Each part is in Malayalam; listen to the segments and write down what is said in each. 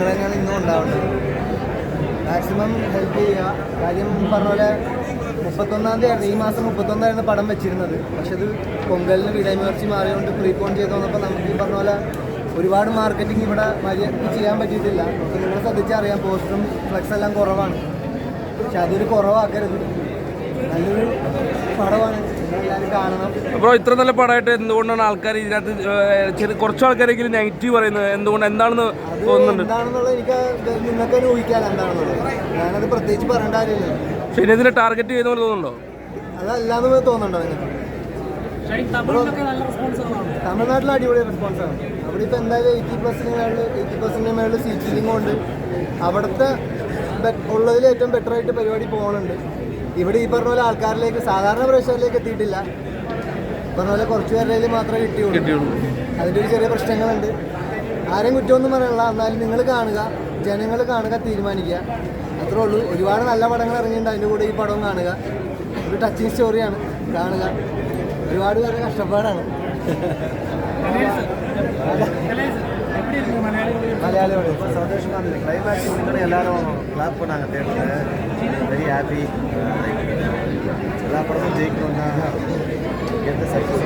തന്നെയാണ് ഇന്നും ഉണ്ടാവേണ്ടത് മാക്സിമം ഹെൽപ്പ് ചെയ്യുക. കാര്യം പറഞ്ഞ പോലെ മുപ്പത്തൊന്നാം തീയതി ഈ മാസം മുപ്പത്തൊന്നായിരുന്നു പടം വെച്ചിരുന്നത്. പക്ഷെ അത് പൊങ്കലിന് വിടയമേർച്ചി മാറിയോണ്ട് പ്രീപോൺ ചെയ്ത് വന്നപ്പോൾ നമുക്ക് ഈ പറഞ്ഞ പോലെ ഒരുപാട് മാർക്കറ്റിംഗ് ഇവിടെ മര്യാദ ചെയ്യാൻ പറ്റിയിട്ടില്ല. അപ്പോൾ നിങ്ങൾ ശ്രദ്ധിച്ചറിയാം പോസ്റ്ററും ഫ്ലക്സ് എല്ലാം കുറവാണ്. പക്ഷെ അതൊരു കുറവാക്കരുത്. നല്ലൊരു പടമാണ്. ബ്രോ ഇത്ര നല്ല പടമായിട്ട് എന്തുകൊണ്ടാണ് ആൾക്കാർ ഇതിനകത്ത് ചെറിയ കുറച്ച് ആൾക്കാരെങ്കിലും നെഗറ്റീവ് പറയുന്നത്? എന്തുകൊണ്ട് എന്താണെന്ന് തോന്നുന്നുണ്ട്? എന്താണെന്നുള്ളത് എനിക്ക് നിങ്ങൾക്ക് തന്നെ ഊഹിക്കാമല്ലോ എന്താണെന്നുള്ളത്. ഞാനത് പ്രത്യേകിച്ച് പറയേണ്ട കാര്യമില്ല. പക്ഷെ ഇതിനെ ടാർഗറ്റ് ചെയ്യുന്ന പോലെ തോന്നുന്നുണ്ടോ? അതല്ലാന്ന് തോന്നുന്നുണ്ടോ നിങ്ങൾക്ക് തമിഴ്നാട്ടിൽ അടിപൊളി റെസ്പോൺസാണ് അവിടെ ഇപ്പോൾ എന്തായാലും എയ്റ്റി പെർസെന്റ് മേളിൽ എയ്റ്റി പെർസെന്റിന് മേളിൽ സീറ്റ് ഫീലിംഗ് കൊണ്ട് അവിടുത്തെ ഉള്ളതിൽ ഏറ്റവും ബെറ്റർ ആയിട്ട് പരിപാടി പോകുന്നുണ്ട് ഇവിടെ ഈ പറഞ്ഞ പോലെ ആൾക്കാരിലേക്ക് സാധാരണ പ്രേക്ഷകരിലേക്ക് എത്തിയിട്ടില്ല. പറഞ്ഞ പോലെ കുറച്ച് പേരുടെ മാത്രമേ കിട്ടിയുള്ളൂ. കിട്ടിയുള്ളൂ. അതിന്റെ ഒരു ചെറിയ പ്രശ്നങ്ങളുണ്ട്. ആരെയും കുറ്റമൊന്നും പറയാനുള്ള എന്നാലും നിങ്ങൾ കാണുക ജനങ്ങൾ കാണുക തീരുമാനിക്കുക. അത്രേ ഉള്ളൂ. ഒരുപാട് നല്ല പടങ്ങൾ ഇറങ്ങിയിട്ടുണ്ട്. അതിന്റെ കൂടെ ഈ പടം കാണുക. ഒരു ടച്ചിങ് സ്റ്റോറിയാണ് കാണുക. ഒരുപാട് പേരുടെ കഷ്ടപ്പാടാണ്. மலையாளியோட ரொம்ப சந்தோஷமாக இருந்தது கிளைமேக்ஸ் முடிஞ்சோட எல்லாரும் கிளாப் பண்ணாங்க தேட்டரில் வெரி ஹாப்பி எல்லா படமும் ஜெயிக்கணும்னா எந்த success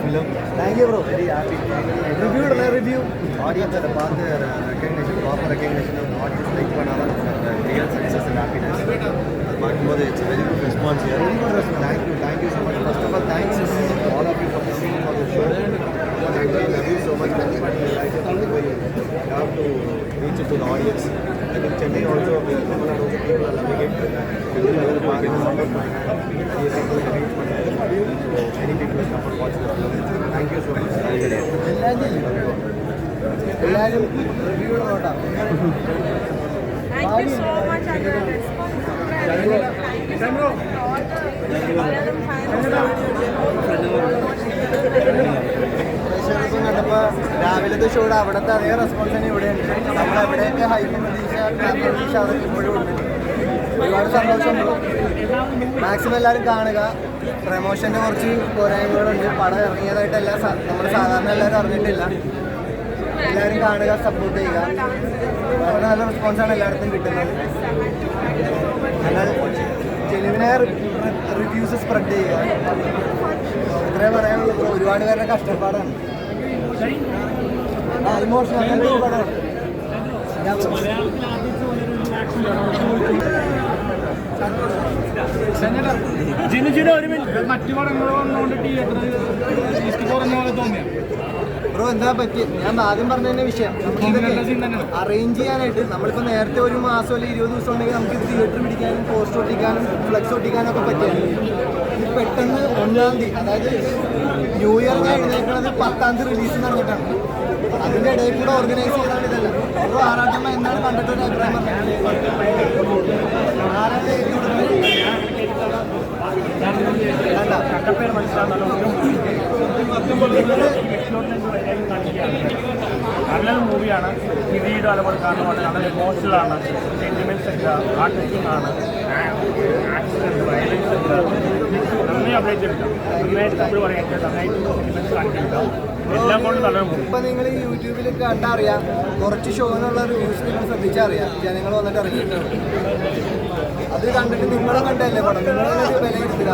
film thank you bro very happy ரிவ்யூட review audience அதை பார்த்து recognition proper recognition audience like பண்ணாதான் அந்த ரியல் சக்ஸஸ் அண்ட் ஹாப்பினஸ் அது பார்க்கும்போது it's very good response very good response thank you thank you so much first of all thanks all of you for show I love you so much to the audience. I think Chennai also, we are a lot also people are loving it. People are loving it. So many people have come and watched the film. Thank you so much. ചെയ്യും എല്ലാവരും റിവ്യൂ ഇടണോട്ടാ Thank you so much Thank you. Thank you. Thank you. രാവിലത്തെ ചൂട് അവിടുത്തെ അതേ റെസ്പോൺസ് തന്നെ ഇവിടെയുണ്ട്. ഉണ്ട് ഹൈപ്പ് പ്രതീക്ഷ ഹൈക്ക് പ്രതീക്ഷ അതൊക്കെ ഇപ്പോഴും ഉണ്ട്. ഒരുപാട് സന്തോഷമുണ്ട്. മാക്സിമം എല്ലാവരും കാണുക. പ്രമോഷന്റെ കുറച്ച് പോരായ്മകളുണ്ട്. പടം ഇറങ്ങിയതായിട്ട് എല്ലാ നമ്മൾ സാധാരണ എല്ലാവരും അറിഞ്ഞിട്ടില്ല. എല്ലാവരും കാണുക സപ്പോർട്ട് ചെയ്യുക. വളരെ നല്ല റെസ്പോൺസാണ് എല്ലായിടത്തും കിട്ടുന്നത്. എന്നാൽ ജെനുവിനായ റിവ്യൂസ് സ്പ്രെഡ് ചെയ്യുക. ഇത്രേ പറയാനുള്ളൂ. ഒരുപാട് പേരുടെ കഷ്ടപ്പാടാണ്. ജിനു ഒരു മിനിറ്റ്. മറ്റു പടങ്ങൾ വന്നുകൊണ്ട് തിയേറ്ററിൽ എന്താ പറ്റി ഞാൻ ആദ്യം പറഞ്ഞ തന്നെ വിഷയം. നമുക്ക് ഇതൊക്കെ അറേഞ്ച് ചെയ്യാനായിട്ട് നമ്മളിപ്പോൾ നേരത്തെ ഒരു മാസം അല്ലെങ്കിൽ ഇരുപത് ദിവസം ഉണ്ടെങ്കിൽ നമുക്ക് ഇത് തിയേറ്റർ പിടിക്കാനും പോസ്റ്റർ ഒട്ടിക്കാനും ഫ്ലെക്സ് ഒട്ടിക്കാനും ഒക്കെ പറ്റില്ല ഇത് പെട്ടെന്ന് ഒന്നാം തീയതി അതായത് ന്യൂ ഇയർ ഞാൻ പത്താം തീയതി റിലീസ് നടന്നിട്ടാണ് അതിന്റെ ഇടയിൽ കൂടെ ഓർഗനൈസ് ചെയ്താണ് ഇതല്ല. ഒരു ആറാട്ടമ്മ എന്നാണ് കണ്ടിട്ട് ഒരു അഭിപ്രായം പറഞ്ഞത് ആരാണ്ട് എഴുതി മൂവിയാണ് കിരീടം അതുപോലെ കാണുമ്പോൾ നല്ല ഇമോഷണലാണ് സെന്റിമെന്റ്സ് ഉണ്ട് ടച്ചിങ് ആണ് ആക്സിഡന്റ് വയലൻസ് ഉണ്ട് നന്നായി അപ്ഡേറ്റ് ഉണ്ട് നന്നായിട്ട് നമ്മൾ പറയാൻ നന്നായിട്ട് കാണിക്കുന്നുണ്ട്. എല്ലാം കൊണ്ട് ഇപ്പൊ നിങ്ങൾ യൂട്യൂബിൽ കണ്ടറിയാം കുറച്ച് ഷോനുള്ള റിവ്യൂസ് നിങ്ങൾ ശ്രദ്ധിച്ചറിയാം. ജനങ്ങൾ വന്നിട്ട് ഇറങ്ങിയിട്ടുണ്ട്. അത് കണ്ടിട്ട് നിങ്ങളും കണ്ടല്ലേ പടം? നിങ്ങളെ വിലയിരുത്തുക